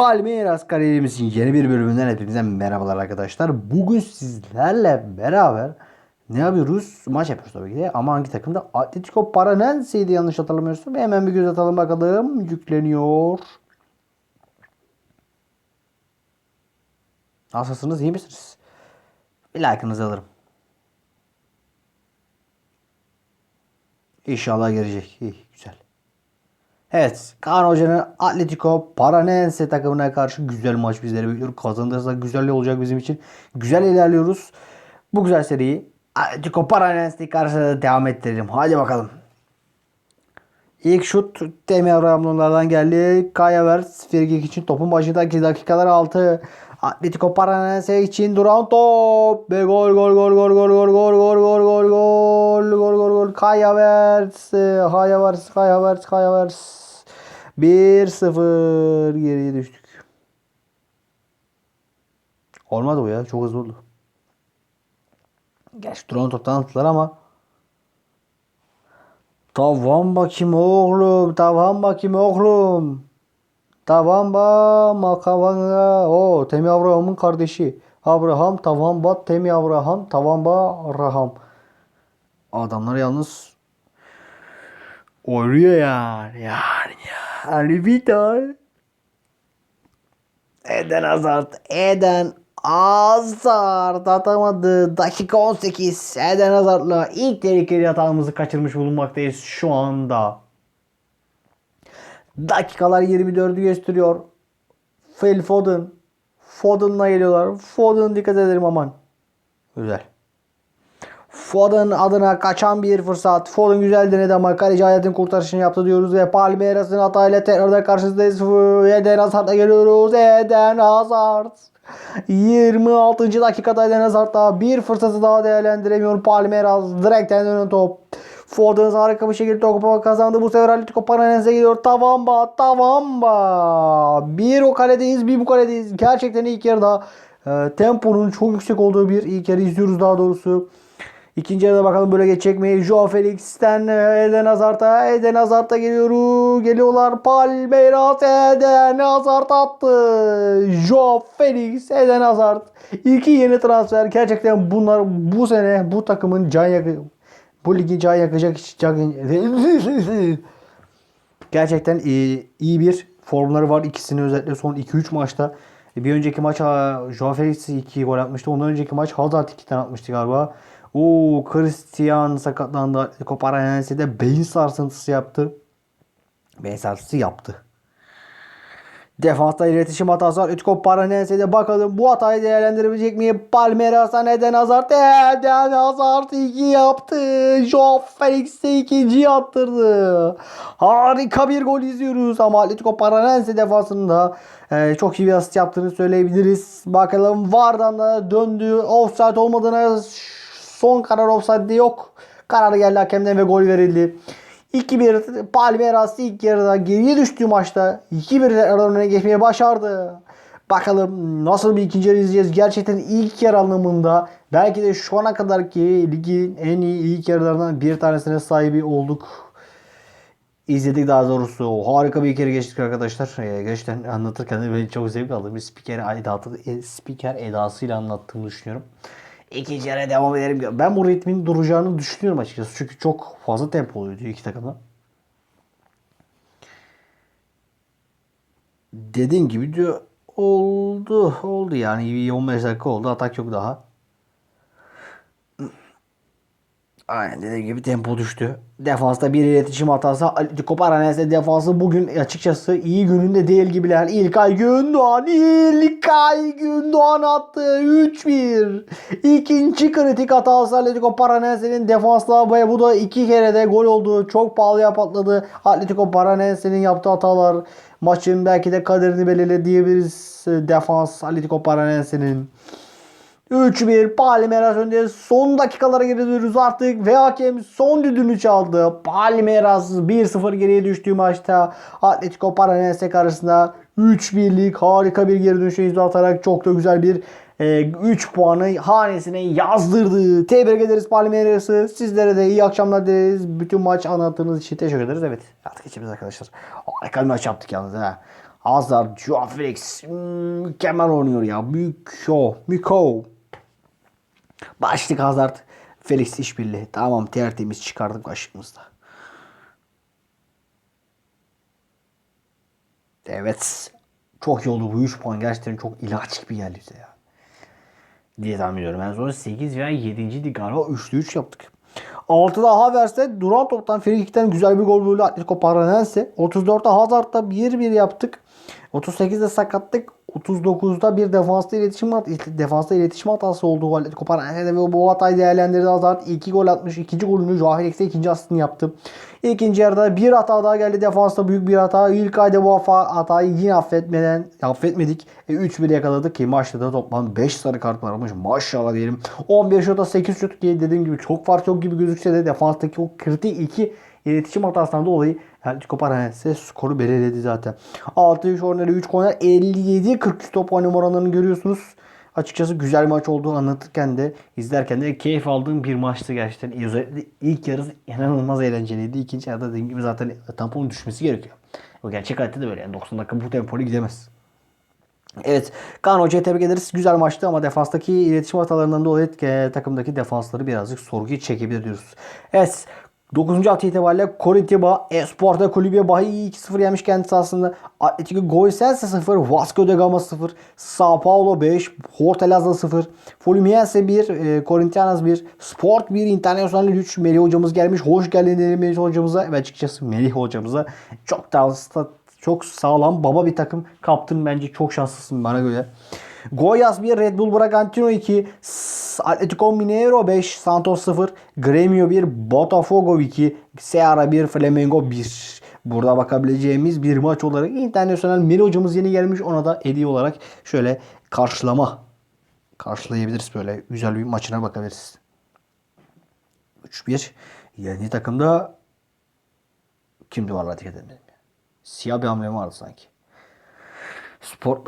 Palmeiras kariyerimizin yeni bir bölümünden hepinize merhabalar arkadaşlar. Bugün sizlerle beraber ne yapıyoruz? Maç yapıyoruz tabii ki de. Ama hangi takımda? Atletico Paranense'ydi yanlış hatırlamıyorsam. Hemen bir göz atalım bakalım. Yükleniyor. Nasılsınız? iyi misiniz? Bir like'ınızı alırım. İnşallah gelecek. İyi, güzel. Evet. Kaan Hoca'nın Atletico Paranense takımına karşı güzel maç bizleri bekliyor. Kazanırsa güzel olacak bizim için. Güzel ilerliyoruz. Bu güzel seriyi Atletico Paranense karşısında devam ettirelim. Hadi bakalım. İlk şut Temi Abraham'lardan geldi. Kaya Verts Frigik için topun başındaki dakikalar 6. Atletico Paranense için duran top. Ve gol gol gol gol gol gol gol gol gol gol gol gol gol gol Kaya Verts Kaya Verts Kaya Verts Kaya Verts 1-0 geriye düştük. Olmadı bu ya. Çok hızlı oldu. Gerçi drone toptan attılar ama Tavan bakayım oğlum. Tavan bakayım oğlum. Tavan ba makavanga. O Temi Abraham'ın kardeşi. Abraham tavan bat Temi Abraham tavan ba Raham. Adamlar yalnız oynuyor yani. Yani yani Vital. Eden Hazard. Eden Hazard atamadı. Dakika 18. Eden Hazard'la ilk tehlikeli hatamızı kaçırmış bulunmaktayız şu anda. Dakikalar 24'ü gösteriyor. Phil Foden. Foden'la geliyorlar. Foden dikkat ederim aman. Güzel. Foden adına kaçan bir fırsat. Foden güzel denedi ama kaleci hayatın kurtarışını yaptı diyoruz ve Palmeiras'ın hatayla tekrardan karşınızdayız. Eden Hazard'a geliyoruz. Eden Hazard. 26. dakikada Eden Hazard daha bir fırsatı daha değerlendiremiyor. Palmeiras direkten dönen top. Foden harika bir şekilde topu kazandı. Bu sefer Atletico Paranaense geliyor. Tavamba, Tavamba. Bir o kaledeyiz, bir bu kaledeyiz. Gerçekten ilk yarıda e, temponun çok yüksek olduğu bir ilk yarı izliyoruz daha doğrusu. İkinci yarıda bakalım böyle geçecek mi? Joao Felix'ten e, Eden Hazard'a. Eden Hazard'a geliyor. Geliyorlar. Palmeiras Eden Hazard attı. Joao Felix, Eden Hazard. İki yeni transfer. Gerçekten bunlar bu sene bu takımın can yakı bu ligi can yakacak. Gerçekten iyi, iyi bir formları var. İkisini özellikle son 2-3 maçta. Bir önceki maç Joao Felix 2 gol atmıştı. Ondan önceki maç Hazard 2 tane atmıştı galiba. O Christian sakatlandı. Atletico Paranaense'de beyin sarsıntısı yaptı. Beyin sarsıntısı yaptı. Defansta iletişim hatası var. Atletico Paranaense'de bakalım bu hatayı değerlendirebilecek mi? Palmeiras'a neden Hazard? Neden Hazard 2 yaptı. Joao Felix de ikinciyi attırdı. Harika bir gol izliyoruz ama Atletico Paranaense defansında e, çok iyi bir asist yaptığını söyleyebiliriz. Bakalım Vardan da döndü. Offside olmadığına son karar offside yok. Karar geldi hakemden ve gol verildi. 2-1 Palmeiras ilk yarıda geriye düştüğü maçta 2-1 önüne geçmeye başardı. Bakalım nasıl bir ikinci yarı izleyeceğiz. Gerçekten ilk yarı anlamında belki de şu ana kadarki ligin en iyi ilk yarılarından bir tanesine sahibi olduk. İzledik daha doğrusu. Harika bir ilk geçtik arkadaşlar. Ee, gerçekten anlatırken de ben çok zevk aldım. Bir spiker edatı, e, spiker edasıyla anlattığımı düşünüyorum. İkinci yarıya devam edelim. Ben bu ritmin duracağını düşünüyorum açıkçası. Çünkü çok fazla tempo oluyor iki takımda. Dediğim gibi diyor oldu. Oldu yani 15 dakika oldu. Atak yok daha. Aynen dediğim gibi tempo düştü. Defansta bir iletişim hatası. Atletico Paranaense defansı bugün açıkçası iyi gününde değil gibiler. İlkay Gündoğan, İlkay Gündoğan attı 3-1. İkinci kritik hatası Atletico Paranaense'nin defansla bu da iki kere de gol oldu. Çok pahalıya patladı. Atletico Paranaense'nin yaptığı hatalar maçın belki de kaderini belirledi diyebiliriz. Defans Atletico Paranaense'nin. 3-1 Palmeiras önde son dakikalara giriyoruz artık ve hakem son düdüğünü çaldı. Palmeiras 1-0 geriye düştüğü maçta Atletico Paranaense karşısında 3-1'lik harika bir geri dönüşe imza atarak çok da güzel bir 3 e, puanı hanesine yazdırdı. Tebrik ederiz Palmeiras'ı. Sizlere de iyi akşamlar dileriz. Bütün maç anlattığınız için teşekkür ederiz. Evet artık geçebiliriz arkadaşlar. Harika bir maç yaptık yalnız ha. Hazard, Joao Felix hmm, mükemmel oynuyor ya. Mükemmel. Mükemmel. Başlık Hazard. Felix işbirliği. Tamam tertemiz çıkardık başımızda. Evet. Çok iyi oldu bu 3 puan. Gerçekten çok ilaç gibi geldi ya. Diye tahmin ediyorum. En sonra 8 veya 7. galiba 3'lü 3 yaptık. 6'da Havertz'te duran toptan frikikten güzel bir gol buldu Atletico Paranaense. 34'te Hazard'da 1-1 yaptık. 38'de sakatlık. 39'da bir defansta iletişim hat defansta iletişim hatası oldu Atletico Paranaense'de ve bu hatayı değerlendirdi Hazard. 2 gol atmış. ikinci golünü Joao Felix'e ikinci asistini yaptı. İkinci yarıda bir hata daha geldi defansta büyük bir hata. İlk ayda bu hata, hatayı yine affetmeden affetmedik. E, 3-1 yakaladık ki maçta da toplam 5 sarı kart varmış. Maşallah diyelim. 11 şuta 8 şut ki dediğim gibi çok fark yok gibi gözükse de defanstaki o kritik iki iletişim hatasından dolayı Atletico Paranaense skoru belirledi zaten. 6 korneri 3 korner 57-43 top oynama oranlarını görüyorsunuz. Açıkçası güzel maç olduğunu anlatırken de izlerken de keyif aldığım bir maçtı gerçekten. Özellikle ilk yarısı inanılmaz eğlenceliydi. İkinci yarıda dediğim gibi zaten tamponun düşmesi gerekiyor. O gerçek hayatta da böyle yani 90 dakika bu tempoyla gidemez. Evet. Kaan Hoca'ya tebrik ederiz. Güzel maçtı ama defanstaki iletişim hatalarından dolayı e, takımdaki defansları birazcık sorguya çekebilir diyoruz. Evet. 9. hafta itibariyle Coritiba Esporta Kulübü Bahi'yi 2-0 yemiş kendisi aslında. Atletico Goisense 0, Vasco da Gama 0, Sao Paulo 5, Hortaleza 0, Fluminense 1, e, Corinthians 1, Sport 1, International 3. Melih hocamız gelmiş. Hoş geldin Melih hocamıza ve açıkçası Melih hocamıza çok daha çok sağlam baba bir takım kaptın bence çok şanslısın bana göre. Goiás 1, Red Bull Bragantino 2, Atletico Mineiro 5, Santos 0, Gremio 1, Botafogo 2, Ceará 1, Flamengo 1. Burada bakabileceğimiz bir maç olarak internasyonel Meli hocamız yeni gelmiş. Ona da hediye olarak şöyle karşılama karşılayabiliriz böyle. Güzel bir maçına bakabiliriz. 3-1. Yeni takımda kimdi var dikkat edelim. Siyah bir hamle vardı sanki. Spor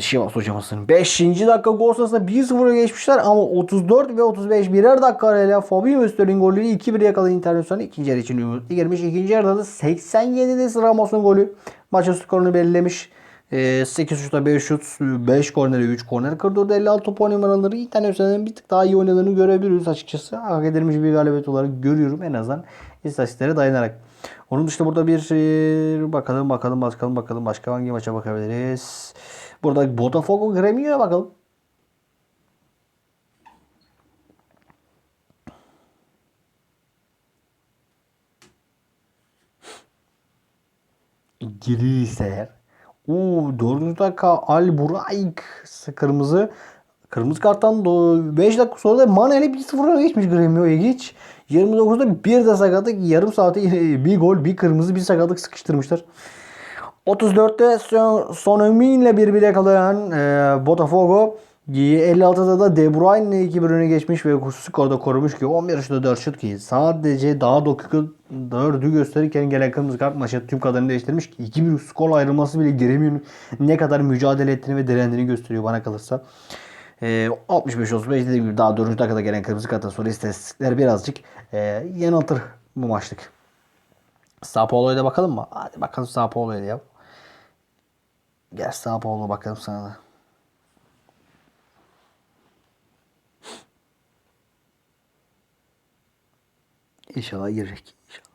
Şivas hocamızın 5. dakika gol sırasında 1-0'a geçmişler ama 34 ve 35 birer dakika arayla Fabio Sterling golleri 2-1 yakaladı Internasyonel ikinci yarı için ümitli girmiş. İkinci yarıda da 87'de Ramos'un golü maçın skorunu belirlemiş. 8 şuta 5 şut, 5 kornere 3 korner kırdırdı. 56 top oynamaları Internasyonel'in bir tık daha iyi oynadığını görebiliyoruz açıkçası. Hak edilmiş bir galibiyet olarak görüyorum en azından istatistiklere dayanarak. Onun dışında burada bir bakalım bakalım bakalım bakalım başka hangi maça bakabiliriz. Burada Botafogo Gremio'ya bakalım. Girirse eğer. Oo, 4. dakika Al Burayk kırmızı. Kırmızı karttan 5 dakika sonra da Manel'e 1-0'a geçmiş Gremio'ya geç. 29'da bir de sakatlık yarım saate bir gol bir kırmızı bir sakatlık sıkıştırmışlar. 34'te son ile birbirine yakalayan e, Botafogo 56'da da De Bruyne 2 1 geçmiş ve skorda korumuş ki 11 yaşında 4 şut ki sadece daha dakika 4'ü gösterirken gelen kırmızı kart maçı tüm kadarını değiştirmiş ki 2-1 skor ayrılması bile Gremio'nun ne kadar mücadele ettiğini ve direndiğini gösteriyor bana kalırsa. E, 65-35 dediğim gibi daha 4. dakikada gelen kırmızı karttan sonra istatistikler birazcık e, yanıltır bu maçlık. Sao Paulo'ya da bakalım mı? Hadi bakalım Sao Paulo'ya yap. Gel Sao Paulo'ya bakalım sana da. İnşallah girecek. İnşallah.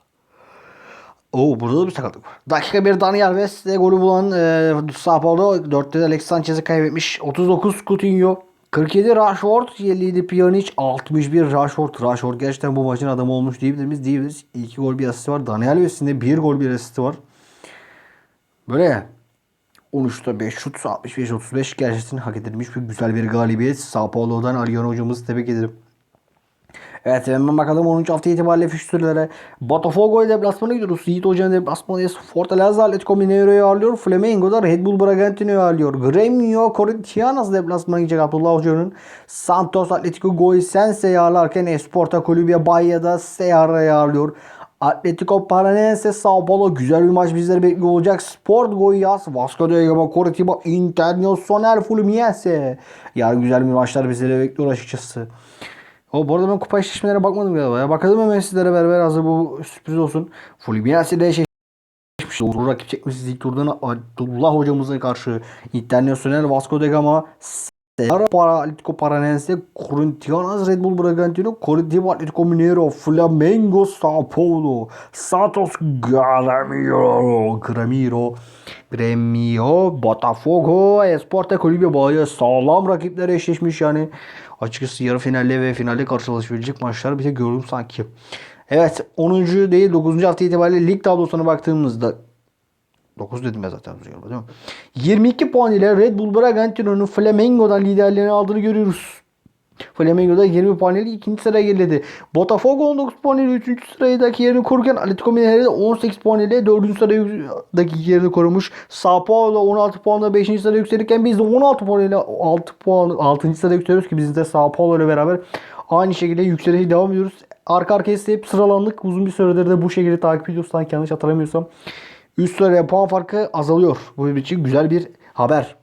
Oo burada da bir sakatlık var. Dakika bir Dani Alves golü bulan e, Sao Paulo 4'te de Alex Sanchez'i kaybetmiş. 39 Coutinho 47 Rashford, 57 Pjanic, 61 Rashford. Rashford gerçekten bu maçın adamı olmuş diyebilir miyiz? Diyebiliriz. 2 gol bir asisti var. Daniel Alves'in de 1 gol bir asisti var. Böyle ya. 13'te 5 şut, 65-35 gerçekten hak edilmiş bir güzel bir galibiyet. Sao Paulo'dan Aryan hocamızı tebrik ederim. Evet hemen bakalım 10. hafta itibariyle fikstürlere. Botafogo ile deplasmana gidiyoruz. Yiğit Hoca'nın deplasmanı Fortaleza Atletico Mineiro'yu ağırlıyor. Flamengo'da Red Bull Bragantino'yu ağırlıyor. Gremio Corinthians deplasmana gidecek Abdullah Hoca'nın. Santos Atletico Goisense'yi ağırlarken Esporta Kulübye Bahya'da Ceara'yı ağırlıyor. Atletico Paranaense Sao Paulo güzel bir maç bizleri bekliyor olacak. Sport Goiás, Vasco da Gama, Coritiba, Internacional Fluminense. Yarın güzel bir maçlar bizleri bekliyor açıkçası. O bu arada ben kupa eşleşmelerine bakmadım galiba ya. Bakalım hemen sizlere beraber hazır bu sürpriz olsun. Fluminense ile eşleşmiş Zor rakip çekmişiz ilk turdan Abdullah hocamıza karşı International Vasco da Gama Serra para Atletico Paranense Corinthians Red Bull Bragantino Coritiba Atletico Mineiro Flamengo Sao Paulo Santos Gramiro Gramiro Gremio Botafogo Esporte Kulübü Bahia sağlam rakipler eşleşmiş yani açıkçası yarı finalde ve finalde karşılaşabilecek maçlar bir de gördüm sanki. Evet 10. değil 9. hafta itibariyle lig tablosuna baktığımızda 9 dedim ya zaten değil mi? 22 puan ile Red Bull Bragantino'nun Flamengo'dan liderliğini aldığını görüyoruz. Flamengo'da 20 puan ile ikinci sıraya geriledi. Botafogo 19 puan ile 3. sıradaki yerini korurken Atletico Mineiro de 18 puan ile 4. sıradaki yerini korumuş. Sao Paulo 16 puanla 5. sıraya yükselirken biz de 16 puan ile 6 puan 6. sırada yükseliyoruz ki biz de Sao Paulo ile beraber aynı şekilde yükselişe devam ediyoruz. Arka arkaya hep sıralandık. Uzun bir süredir de bu şekilde takip ediyoruz. Sanki yanlış hatırlamıyorsam. Üst sıraya puan farkı azalıyor. Bu için güzel bir haber.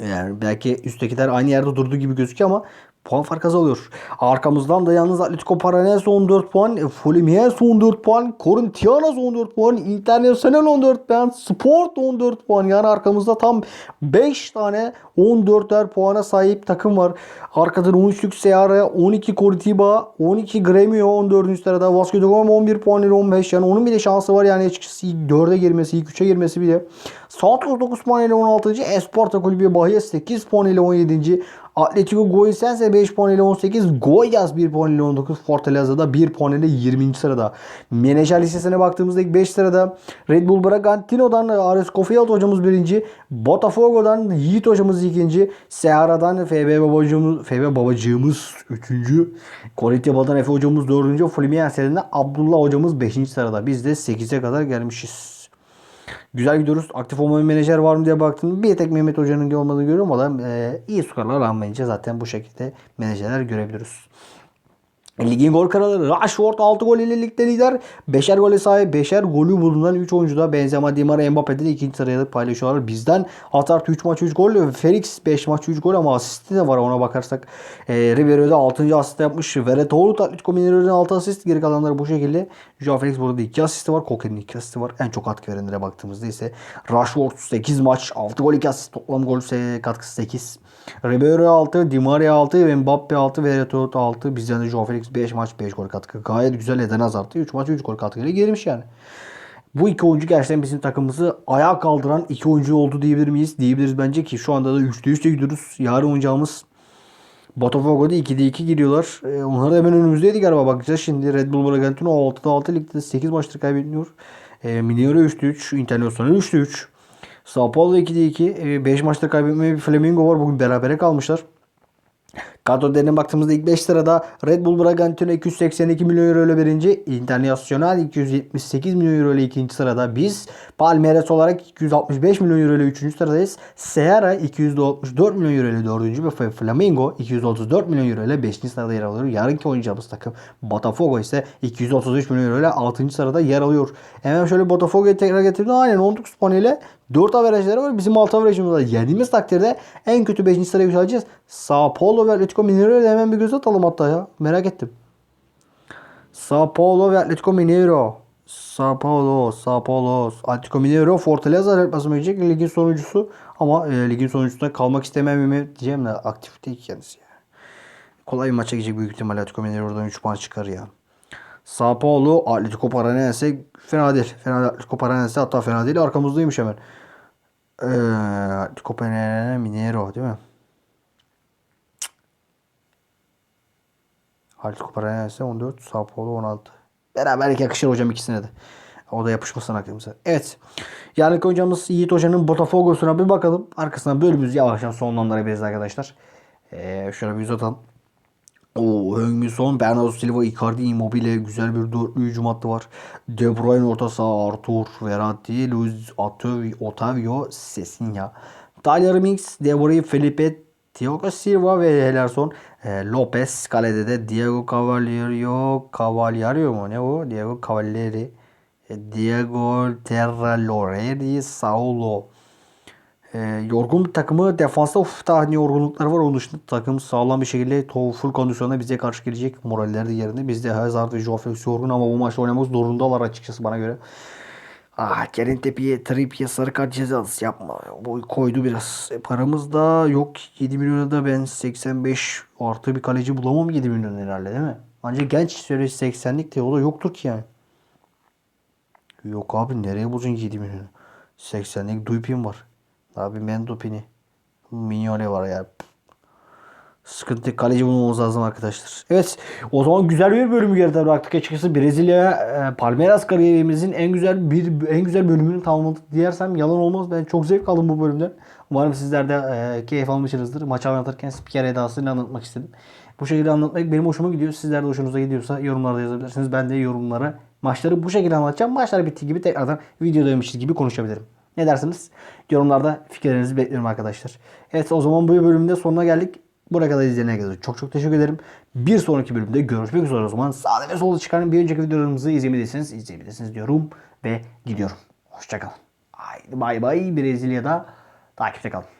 Yani belki üsttekiler aynı yerde durduğu gibi gözüküyor ama puan farkı azalıyor. Arkamızdan da yalnız Atletico Paranaense 14 puan, Fluminense 14 puan, Corinthians 14 puan, Internacional 14 puan, Sport 14 puan. Yani arkamızda tam 5 tane 14'er puana sahip takım var. Arkadan 13'lük Seara, 12 Coritiba, 12 Gremio 14. sırada. Vasco da Gama 11 puan ile 15. Yani onun bile şansı var yani açıkçası ilk 4'e girmesi, ilk 3'e girmesi bile. Santos 9 puan ile 16. Esparta Kulübü Bahia 8 puan ile 17. Atletico Goisense 5 puan ile 18. Goiás 1 puan ile 19. Fortaleza'da 1 puan ile 20. sırada. Menajer listesine baktığımızda ilk 5 sırada Red Bull Bragantino'dan Ares Kofield hocamız 1. Botafogo'dan Yiğit hocamız 2. Seara'dan FB babacığımız, FB babacığımız 3. Coritiaba'dan Efe hocamız 4. Fluminense'den Abdullah hocamız 5. sırada. Biz de 8'e kadar gelmişiz. Güzel gidiyoruz. Aktif olma bir menajer var mı diye baktım. Bir tek Mehmet Hoca'nın olmadığını görüyorum. O da e, iyi skorlar almayınca zaten bu şekilde menajerler görebiliyoruz. Ligin gol kralı Rashford 6 gol ile ligde lider. 5'er gole sahip 5'er golü bulunan 3 oyuncu da Benzema, Di Maria, Mbappe'de de ikinci sırayı paylaşıyorlar. Bizden Hazard 3 maç 3 gol. Felix 5 maç 3 gol ama asisti de var ona bakarsak. E, Ribeiro'da 6. asist yapmış. Veretoğlu Atletico Mineiro'dan 6 asist. Geri kalanları bu şekilde. Joao Felix burada 2 asisti var. Koke'nin 2 asisti var. En çok katkı verenlere baktığımızda ise Rashford 8 maç 6 gol 2 asist. Toplam gol katkısı 8. Ribeiro 6, Di Maria 6 ve Mbappe 6 ve Veretoğlu 6. Bizden de Joao Felix 5 maç 5 gol katkı. Gayet güzel Eden Hazard 3 maç 3 gol katkıyla girmiş yani. Bu iki oyuncu gerçekten bizim takımımızı ayağa kaldıran iki oyuncu oldu diyebilir miyiz? Diyebiliriz bence ki şu anda da 3'te 3'te gidiyoruz. Yarın oynayacağımız Botafogo'da 2'de 2 giriyorlar. Ee, onlar da hemen önümüzdeydi galiba. Bakacağız şimdi Red Bull Bragantino 6'da 6 ligde 8 maçtır kaybetmiyor. Ee, Mineiro 3'te 3. International 3'te 3. Sao Paulo 2'de 2. 5 maçta kaybetmeye bir Flamengo var. Bugün berabere kalmışlar. Kadro değerine baktığımızda ilk 5 sırada Red Bull Bragantino 282 milyon euro ile birinci. International 278 milyon euro ile ikinci sırada. Biz Palmeiras olarak 265 milyon euro ile üçüncü sıradayız. Seara 264 milyon euro ile dördüncü ve Flamengo 234 milyon euro ile beşinci sırada yer alıyor. Yarınki oynayacağımız takım Botafogo ise 233 milyon euro ile altıncı sırada yer alıyor. Hemen şöyle Botafogo'yu tekrar getirdim. Aynen 19 puan ile 4 averajları var. Bizim 6 averajımızda yendiğimiz takdirde en kötü 5. sıraya yükseleceğiz. Sao Paulo ve Atletico Mineiro'ya hemen bir göz atalım hatta ya. Merak ettim. Sao Paulo ve Atletico Mineiro. Sao Paulo, Sao Paulo, Atletico Mineiro, Fortaleza deplasmanı gelecek ligin sonuncusu. Ama e, ligin sonuncusunda kalmak istemem mi diyeceğim de aktif değil kendisi. Ya. Kolay bir maça gidecek büyük ihtimalle Atletico Mineiro'dan 3 puan çıkar ya. Sao Paulo, Atletico Paranaense fena değil. Fena. Atletico Paranaense hatta fena değil. Arkamızdaymış hemen. Ee, Atletico Paranaense Mineiro değil mi? Atletico Paranaense 14, Sao Paulo 16. Beraberlik yakışır hocam ikisine de. O da yapışmasın aklımıza. Evet. Yarınki hocamız Yiğit Hoca'nın Botafogo'suna bir bakalım. Arkasından bölümümüzü yavaştan sonlandırabiliriz arkadaşlar. Ee, şöyle bir yüz atalım. O Hönmüson, Bernardo Silva, Icardi, Immobile güzel bir dörtlü hücum hattı var. De Bruyne orta saha, Arthur, Verratti, Luis Otavio, Sesinha. Tyler Mix, De Bruyne, Felipe, Thiago Silva ve Helerson. E, Lopez kalede de Diego Cavaliero, Cavaliero mu ne o? Diego Cavalieri. E, Diego Terra Loreri, Saulo. E, yorgun bir takımı defansta uf tahni yorgunlukları var. Onun dışında takım sağlam bir şekilde full kondisyonda bize karşı gelecek. Moralleri de yerinde. Biz de Hazard ve Joao Felix yorgun ama bu maçta oynamak zorundalar açıkçası bana göre. Ah Kerim Tepe'ye Trippier sarı kart cezası yapma. Bu koydu biraz. E, paramız da yok. 7 milyona da ben 85 artı bir kaleci bulamam 7 milyon herhalde değil mi? Ancak genç süresi 80'lik de o da yoktur ki yani. Yok abi nereye bulacaksın 7 milyonu? 80'lik Dupin var. Abi Mendopini. Mignole var ya. Sıkıntı kaleci bulmamız lazım arkadaşlar. Evet o zaman güzel bir bölümü geride bıraktık açıkçası. Brezilya e, Palmeiras kariyerimizin en güzel bir en güzel bölümünü tamamladık diyersem yalan olmaz. Ben çok zevk aldım bu bölümden. Umarım sizler de e, keyif almışsınızdır. Maçı anlatırken spiker edasıyla anlatmak istedim. Bu şekilde anlatmak benim hoşuma gidiyor. Sizler de hoşunuza gidiyorsa yorumlarda yazabilirsiniz. Ben de yorumlara maçları bu şekilde anlatacağım. Maçlar bittiği gibi tekrardan videodaymışız gibi konuşabilirim. Ne dersiniz? Yorumlarda fikirlerinizi bekliyorum arkadaşlar. Evet o zaman bu bölümde sonuna geldik. Buraya kadar izleyene kadar çok çok teşekkür ederim. Bir sonraki bölümde görüşmek üzere o zaman. Sağda ve solda çıkan bir önceki videolarımızı izlemediyseniz izleyebilirsiniz diyorum ve gidiyorum. Hoşçakalın. Haydi bay bay Brezilya'da takipte kalın.